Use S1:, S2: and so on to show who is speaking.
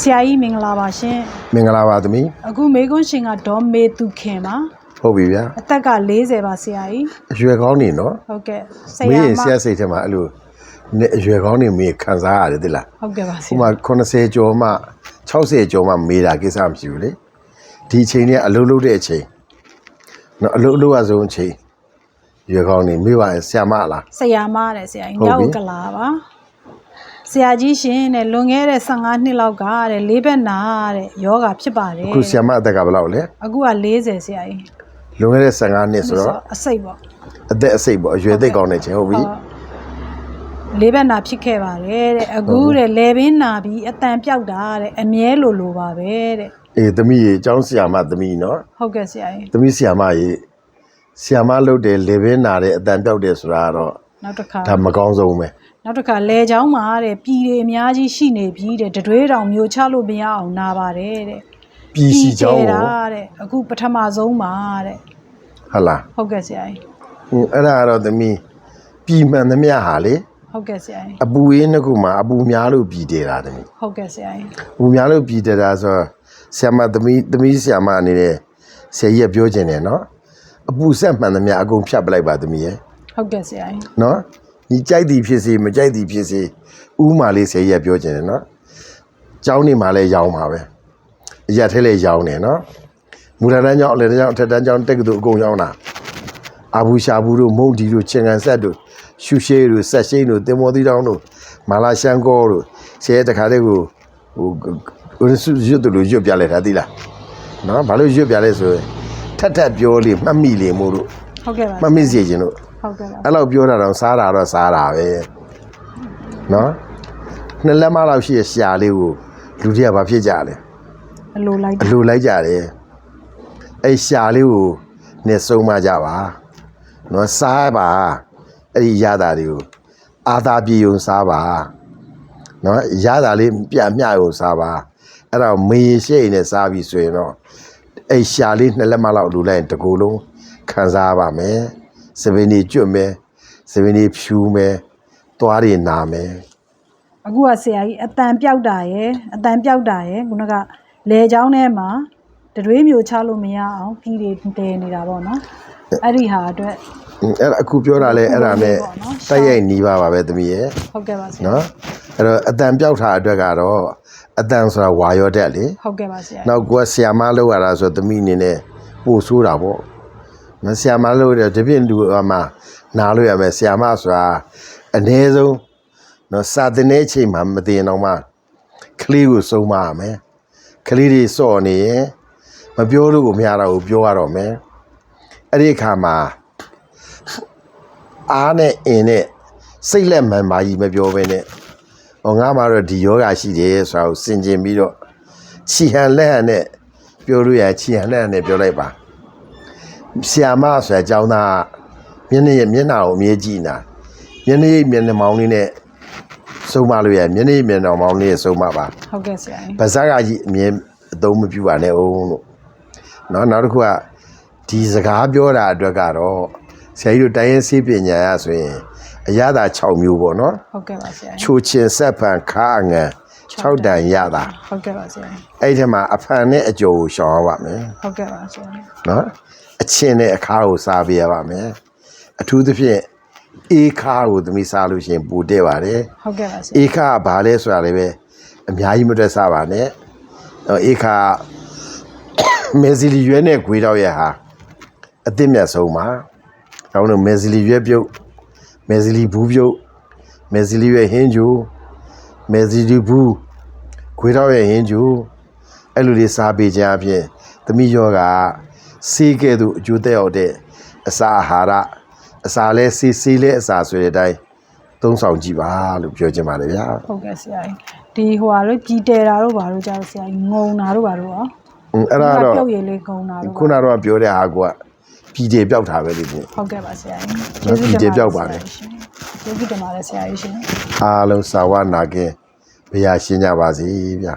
S1: ဆရာကြီးမင်္ဂလာပါရှင်
S2: မင်္ဂလာပါသမီး
S1: အခုမေကွန်းရှင်ကဒေါ်မေသူခင်ပါ
S2: ဟုတ်ပြီဗျာ
S1: အသက်က40ပါဆရာကြီး
S2: အရွယ်ကောင်းနေနော်
S1: ဟုတ်ကဲ့ဆ
S2: မ
S1: ရာ
S2: င်းရင်
S1: မ
S2: ဆရာစိတ်ထဲမှာအဲ့လိုနဲ့အရွယ်ကောင်းနေမင်းခံစားရတယ်တိလား
S1: ဟုတ်ကဲ့ပါဆ
S2: ဥ
S1: ရာ
S2: မာ80ကျော်မှ60ကျော်မှမေးတာကိစ္စမရှိဘူးလေဒီအချိန်ကအလုံးလုံးတဲ့အချိန်နော်အလုံးအလုံးအဆုံးအချိန်ရွယ်ကောင်းနေမေးပါရင်ဆရာမလား
S1: ဆရာမတဲ့ဆရာကြီး
S2: ဟုတ်
S1: ညော
S2: ပြီ
S1: က်ကလာပါ ဆရာကြီးရှင်တဲ့လွန်ခဲ့တဲ့15နှစ်လောက်ကတဲ့လေးဘက်နာတဲ့ယောဂဖြစ်ပါတယ်
S2: အခုဆရာမအသက်ကဘယ်လောက်လဲ
S1: အခုက40ဆရာကြီး
S2: လွန်ခဲ့တဲ့15နှစ်ဆိုတော့
S1: အစိတ်ပေါ့
S2: အသက်အစိတ်ပေါ့အရွယ်သိပ်ကောင်းတဲ့ချိန်ဟုတ်ပြီ
S1: ဟုတ်လေးဘက်နာဖြစ်ခဲ့ပါတယ်တဲ့အခုတဲ့လေဘင်းနာပြီးအတန်ပြောက်တာတဲ့အမြဲလိုလိုပါပဲတဲ့
S2: အေးသမီးရေအကြောင်းဆရာမသမီးနော်
S1: ဟုတ်ကဲ့ဆရာကြီး
S2: သမီးဆရာမရေဆရာမလုပ်တယ်လေဘင်းနာတဲ့အတန်ပြောက်တယ်ဆိုတာကတော့
S1: နောက်တစ်ခါ
S2: ဒါမကောင်းဆုံးပဲ
S1: နောက်တစ်ခါလဲချောင်းမှာတဲ့ပြည်တွေအများကြီးရှိနေပြီတဲ့တတွေးတောင်မျိုးချလို့မရအောင်နာပါတယ်တဲ့
S2: ပြည်စီ
S1: ချောင်း
S2: ကို
S1: တဲ့အခုပထမဆုံးပါတဲ့
S2: ဟုတ်လား
S1: ဟုတ်ကဲ့ဆရာကြီး
S2: ဟင်းအဲ့ဒါကတော့သမီးပြည်မှန်သမျှဟာလေ
S1: ဟုတ်ကဲ့ဆရာကြီး
S2: အပူရင်းတစ်ခုမှာအပူများလို့ပြည်တည်တာသမီး
S1: ဟုတ်ကဲ့ဆရာကြီး
S2: အပူများလို့ပြည်တည်တာဆိုတော့ဆရာမသမီးသမီးဆရာမအနေနဲ့ဆရာကြီးကပြောချင်တယ်နော်အပူဆက်မှန်သမျှအကုန်ဖြတ်ပလိုက်ပါသမီးရဲ့
S1: ဟုတ်ကဲ့ဆရာကြီး
S2: နော်ညီကြိုက်သည်ဖြစ်စေမကြိုက်သည်ဖြစ်စေဥမာလေးဆရာကြီးကပြောခြင်းတယ်နော်ကျောင်းနေမှာလဲရောင်းပါပဲအရက်ထဲလဲရောင်းတယ်နော်မူရတန်းကျောင်းအလယ်တန်းကျောင်းအထက်တန်းကျောင်းတက်ကတူအကုန်ရောင်းတာအာဘူးရှာဘူးတို့မုတ်ဒီတို့ချင်ကန်ဆက်တို့ရှူရှေးတို့ဆက်ရှိန်တို့တင်မောသီတောင်းတို့မာလာရှန်ကောတို့ဆရာတခါတည်းကိုဟိုဟိုရွတ်တယ်လို့ရွတ်ပြလိုက်တာသိလားနော်ဘာလို့ရွတ်ပြလဲဆိုရင်ထက်ထက်ပြောလေးမှတ်မိလေမို့လို့
S1: ဟုတ်ကဲ့ပါ
S2: မှတ်မိစေခြင်းလို့
S1: ဟုတ်ကဲ့ပါ
S2: အဲ့လောက်ပြောတာတော့စားတာတော့စားတာပဲနော်နှစ်လက်မလောက်ရှိရရှာလေးကိုလူတွေကဘာဖြစ်ကြလဲ
S1: အလိုလိုက်
S2: အလိုလိုက်ကြတယ်အဲ့ရှာလေးကိုနဲ့စုံမကြပါနော်စားပါအဲ့ဒီရတာတွေကိုအာသာပြေုံစားပါနော်ရတာလေးပြမျှယုံစားပါအဲ့တော့မေးရှိတ်နဲ့စားပြီဆိုရင်တော့အဲ့ရှာလေးနှစ်လက်မလောက်လူလိုက်ရင်တစ်ကိုယ်လုံးခံစားပါမယ် စပင်းကြီးကျွတ်မယ်စပင်းကြီးဖြူမယ်သွားတွေနာမယ်
S1: အခုကဆရာကြီးအတန်ပြောက်တာရယ်အတန်ပြောက်တာရယ်ခုနကလဲချောင်းထဲမှာတတွေးမျိုးချလို့မရအောင်ပြည်တွေတည်နေတာပေါ့နော်အဲ့ဒီဟာအတွက်
S2: အဲ့ဒါအခုပြောတာလဲအဲ့ဒါနဲ့တိုက်ရိုက်နီးပါပါပဲသမီးရဲ့
S1: ဟုတ်ကဲ့ပါဆရာ
S2: နော်အဲ့တော့အတန်ပြောက်တာအတွက်ကတော့အတန်ဆိုတာဝါရောတက်လေ
S1: ဟုတ်ကဲ့ပါဆရာ
S2: နောက်ကိုကဆီယာမလောက်ရတာဆိုသမီးအနေနဲ့ပို့ဆိုးတာပေါ့ မဆီယာမလောက်တဲ့တပြည့်လူအမနားလို့ရမယ်ဆီယာမဆိုတာအ ਨੇ ဆုံးနော်စာတင်တဲ့အချိန်မှာမတင်တော့မှကလေးကိုစုံမရမယ်ကလေးတွေစော့နေရင်မပြောလို့ကိုမရတော့ဘူးပြောရတော့မယ်အဲ့ဒီအခါမှာအားနဲ့အင်းနဲ့စိတ်လက်မှန်ပါကြီးမပြောဘဲနဲ့ဟောငါမှတော့ဒီယောဂရှိတယ်ဆိုတာကိုစင်ကျင်ပြီးတော့ချီဟန်လက်ဟန်နဲ့ပြောလို့ရချီဟန်လက်ဟန်နဲ့ပြောလိုက်ပါ ဆီယာမဆိုတဲ့အကြောင်းသားမျက်နှာရဲ့မျက်နှာကိုအမြဲကြည့်နေတာမျက်နှာရဲ့မျက်နှာမောင်းလေးနဲ့စုံမလို့ရမျက်နှာရဲ့မျက်နှာမောင်းလေးနဲ့စုံမပါ
S1: ဟုတ်ကဲ့ဆရာကြီး
S2: ပါဇက်ကကြီးအမြဲအသုံးမပြုပါနဲ့ဦးလို့နော်နောက်တစ်ခုကဒီစကားပြောတာအတွက်ကတော့ဆရာကြီးတို့တိုင်းရင်းစေးပညာရဆိုရင်အရသာ6မျိုးပေါ့နော်
S1: ဟုတ်ကဲ့ပါဆရာ
S2: ချိုချင်ဆက်ဖန်ခါငန် 6တန်ရတာ
S1: ဟုတ်ကဲ့ပါဆရာကြီး
S2: အဲ့ဒီမှာအဖန်နဲ့အကျော်ကိုရှောင်ရပါမယ်
S1: ဟုတ်ကဲ့ပါဆရာကြီး
S2: နော်အချင်းနဲ့အခါကိုစားပေးရပါမယ်အထူးသဖြင့်အေးခါကိုသမီးစားလို့ရှိရင်ပူတဲ့ပါတယ်
S1: ဟုတ်ကဲ့ပါဆရာ
S2: အေးခါကဘာလဲဆိုတာလည်းပဲအများကြီးမတွက်စားပါနဲ့အော်အေးခါမေဇီလီရွဲနဲ့ဂွေတော့ရဟာအသစ်မြတ်ဆုံးပါဒါကြောင့်လို့မေဇီလီရွဲပြုတ်မေဇီလီဘူးပြုတ်မေဇီလီရွဲဟင်းကျူ မေဇီလီဘူးဂွေတော့ရဟင်းကျူအဲ့လိုလေးစားပေးခြင်းအပြင်သမီးယောကစီးကဲ့သို့အကျိုးသက်ရောက်တဲ့အစာအာဟာရအစာလဲစီးစီးလဲအစာဆိုတဲ့အတိုင်းသုံးဆောင်ကြည့်ပါလို့ပြောချင်ပါတယ်ဗျာ
S1: ဟုတ်ကဲ့ဆရာကြီးဒီဟိုဟာလို့ကြီးတဲတာတို့ဘာလို့ကြားလို့ဆရာကြီးငုံတာတို့ဘာလို့ရော
S2: อืมအဲ့ဒါတော့
S1: ပြုတ်ရည်လေးငုံတာတို့
S2: ခုနကတော့ပြောတဲ့ဟာကပြည်တယ်ပြောက်တာပဲလေဒီ
S1: ဟုတ်ကဲ့ပါဆရာကြီး
S2: နော်ဒီကျေပြောက်ပါတယ်
S1: ကျေးဇူးတင်ပါတယ်ဆရာကြီးရှင်
S2: အားလုံးစာဝနာခင် ဘုရားရှင်းကြပါစေဗျာ